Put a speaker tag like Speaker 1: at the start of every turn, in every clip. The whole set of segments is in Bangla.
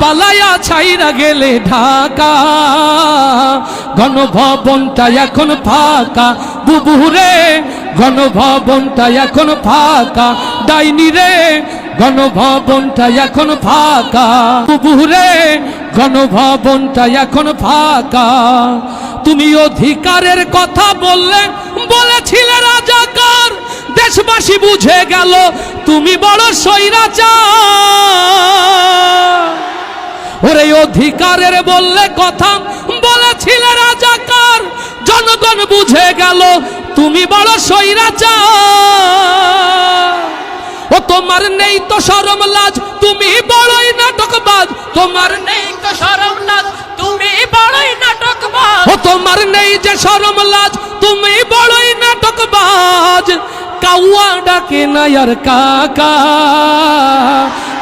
Speaker 1: পালাইয়া ছাইরা গেলে ঢাকা। গণভবনটা এখন ফাঁকা। বুবুরে, গণভবনটা এখন ফাঁকা। ডাইনি রে, গণভবনটা এখন ফাঁকা। বুবুরে, গণভবনটা এখন ফাঁকা। তুমি অধিকারের কথা বললে, বলেছিলে রাজাকার। দেশবাসী বুঝে গেল, তুমি বড় সৈরাচার ওরে অধিকারের বললে কথা। বলেছিলে রাজাকার জনগণ বুঝে গেল তুমি বড় সৈরাচার ও তোমার নেই তো সরম লাজ তুমি বড়ই নাটকবাজ। তোমার নেই
Speaker 2: তো সরম লাজ তুমি বড়ই নাটকবাজ।
Speaker 1: ও তোমার নেই যে সরম লাজ তুমি বড়ই নাটকবাজ। কাউয়া ডাকে নায়ার কাকা।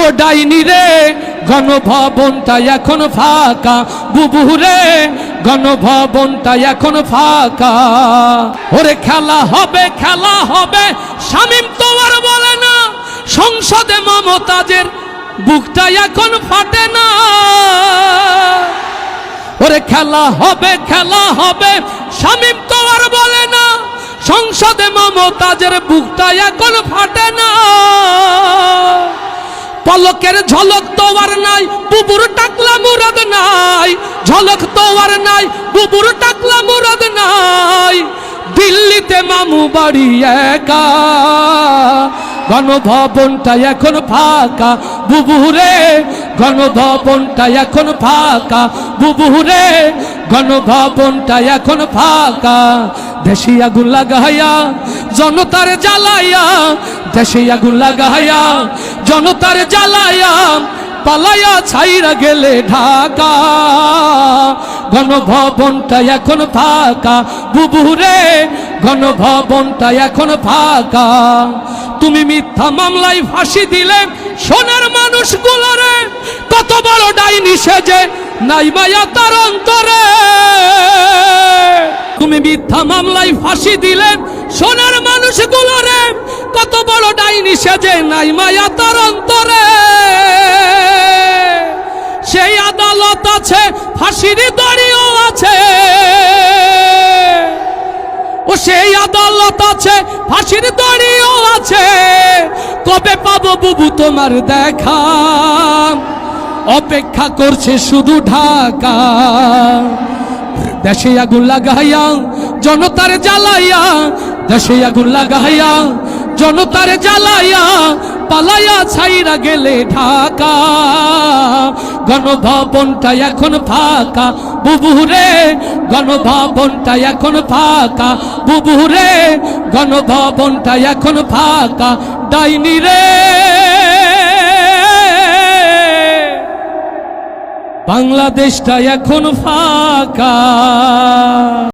Speaker 1: ও ডাইনি রে, গণভবনটা এখন ফাঁকা। বুবুরে গণভবনটা এখন ফাঁকা। ওরে খেলা হবে খেলা হবে, শামিম তোমার বলে না, সংসদে মমতাজের বুকটা এখন ফাটে না। ওরে খেলা হবে খেলা হবে, শামিম তো আর বলে না, সংসদে মমতাজের বুকটা এখন ফাটে না। পলকের ঝলক তো আর নাই, বুবুর টাকলা মুরাদ নাই। ঝলক তো আর নাই, বুবুর টাকলা মুরাদ নাই। দিল্লিতে মামু বাড়ি একা। গণভবনটা এখন ফাঁকা, বুবুরে। গণভবনটা এখন ফাঁকা, বুবুরে। গণভবনটা এখন ফাঁকা। দেশি আগুন লাগাইয়া জনতার জ্বালাইয়া দেশে আগুন লাগাইয়া জনতার জ্বালাইয়া পালাইয়া ছাইরা গেলে ঢাকা। গণভবনটা এখন ফাঁকা, বুবুরে, গণভবনটা এখন ফাঁকা। তুমি মিথ্যা মামলায় ফাঁসি দিলে, সোনার মানুষ মানুষগুলোরে কত বড় ডাইনি সেজে, নাই মায়া তার অন্তরে। তুমি মিথ্যা মামলায় ফাঁসি দিলে সোনার মানুষগুলোরে কত বড় ডাইনি সেজে নাই মায়া তার অন্তরে। সেই আদালত আছে, ফাঁসির দড়িও আছে। ও সেই আদালত আছে, ফাঁসির দড়িও আছে। কবে পাবো বুবু তোমার দেখা? অপেক্ষা করছে শুধু ঢাকা। দেশে আগুন লাগাইয়া, জনতার জ্বালাইয়া দেশে আগুন লাগাইয়া, জনতার জ্বালাইয়া, পালাইয়া ছাইরা গেলে ঢাকা। গণভবনটা এখন ফাঁকা, বুবুরে, গণভবনটা এখন ফাঁকা, বুবুরে, গণভবনটা এখন ফাঁকা। ডাইনি রে। বাংলাদেশটা এখন ফাঁকা।